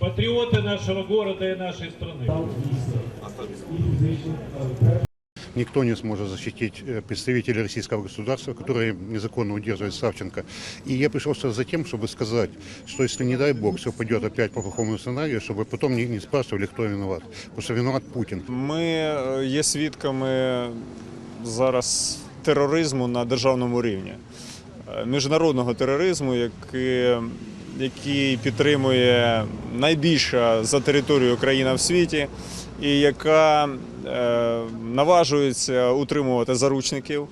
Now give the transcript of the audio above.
Патриоты нашего города и нашей страны. Никто не сможет защитить э, представителей российского государства, которые незаконно удерживают Савченко. И я пришел сюда за тем, чтобы сказать, что если, не дай бог, все пойдет опять по плохому сценарию, чтобы потом не, не спрашивали, кто виноват. Потому что виноват Путин. Ми е, є свідками зараз тероризму на державному рівні, Е, міжнародного тероризму, який, який підтримує найбільша за територією країна в світі, і яка е, наважується утримувати заручників,